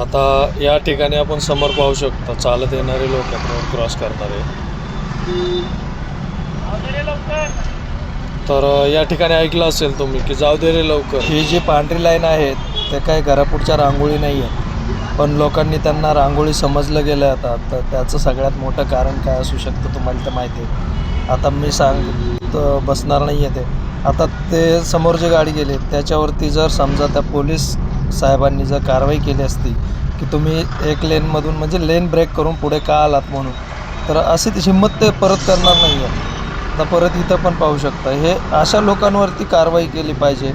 आता या ठिकाणी आपण समोर पाहू शकतो चालत येणारे लोक आहेत रोड क्रॉस करणारे. तर या ठिकाणी ऐकलं असेल तुम्ही की जाऊ दे रे लवकर. ही जी पांढरी लाईन आहे ते काही घरापुढच्या रांगोळी नाही आहे पण लोकांनी त्यांना रांगोळी समजलं गेलं आता. तर त्याचं सगळ्यात मोठं कारण काय असू शकतं तुम्हाला तर माहिती आहे. आता मी सांग बसणार नाही आहे ते. आता ते समोर जी गाडी गेली त्याच्यावरती जर समजा त्या पोलीस साहेबांनी जर कारवाई केली असती की तुम्ही एक लेनमधून म्हणजे लेन ब्रेक करून पुढे का आलात म्हणून तर अशी ती हिंमत ते परत करणार नाही आहे आता परत इथं पण पाहू शकता हे अशा लोकांवरती कारवाई केली पाहिजे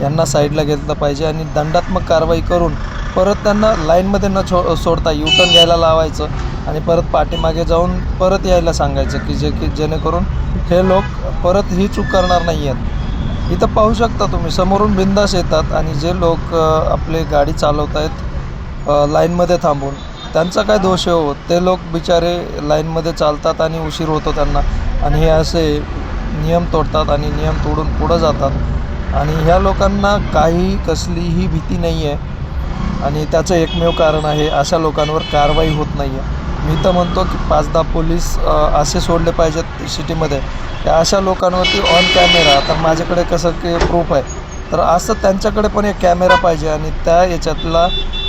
यांना साईडला घेतलं पाहिजे आणि दंडात्मक कारवाई करून परत त्यांना लाईनमध्ये न छो सोडता युटर्न घ्यायला लावायचं आणि परत पाठीमागे जाऊन परत यायला सांगायचं की जे की जेणेकरून हे लोक परत ही चूक करणार नाही आहेत इथं पाहू शकता तुम्ही समोरून बिंदास येतात आणि जे लोक आपले गाडी चालवत आहेत लाईनमध्ये थांबून त्यांचा काय दोष आहे हो? ते लोक बिचारे लाईनमध्ये चालतात आणि उशीर होतो त्यांना. आणि हे असे नियम तोडतात आणि नियम तोडून पुढं जातात. आणि ह्या लोकांना काही कसलीही भीती नाही आहे आणि त्याचं एकमेव कारण आहे अशा लोकांवर कारवाई होत नाही आहे मी तर म्हणतो की पाच दहा पोलीस असे सोडले पाहिजेत सिटीमध्ये. त्या अशा लोकांवरती ऑन कॅमेरा आता माझ्याकडे कसं की प्रूफ आहे. तर असं त्यांच्याकडे पण एक कॅमेरा पाहिजे आणि त्या याच्यातला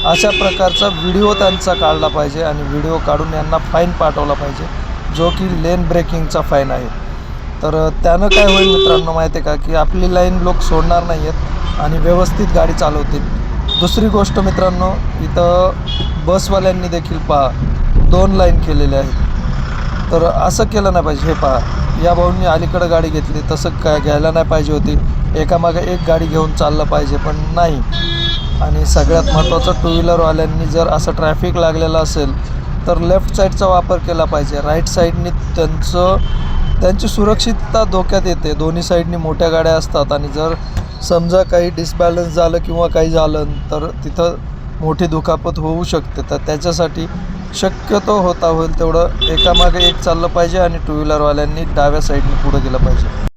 अशा प्रकारचा व्हिडिओ त्यांचा काढला पाहिजे आणि व्हिडिओ काढून यांना फाईन पाठवला पाहिजे जो की लेन ब्रेकिंगचा फाईन आहे. तर त्यानं काय होईल मित्रांनो माहिती आहे का? की आपली लाईन लोक सोडणार नाही आहेत आणि व्यवस्थित गाडी चालवतील. दुसरी गोष्ट मित्रांनो इथं बसवाल्यांनी देखील पहा. दोन लाईन केलेले आहेत. तर असं केलं नाही पाहिजे. हे पहा या भाऊंनी अलीकडं गाडी घेतली तसं काय घ्यायला नाही पाहिजे होती. एकामागे एक गाडी घेऊन चाललं पाहिजे पण नाही. आणि सगळ्यात महत्त्वाचं टू व्हीलरवाल्यांनी जर असं ट्रॅफिक लागलेलं असेल तर लेफ्ट साईडचा वापर केला पाहिजे. राईट साईडनी त्यांचं त्यांची सुरक्षितता धोक्यात येते. दोन्ही साईडनी मोठ्या गाड्या असतात. आणि जर समजा काही डिसबॅलन्स झालं किंवा काही झालं तर तिथं मोठी दुखापत होऊ शकते. तर त्याच्यासाठी शक्यतो होता होईल तेवढं एकामागे एक चाललं पाहिजे आणि टू व्हीलरवाल्यांनी डाव्या साईडने पुढं गेलं पाहिजे.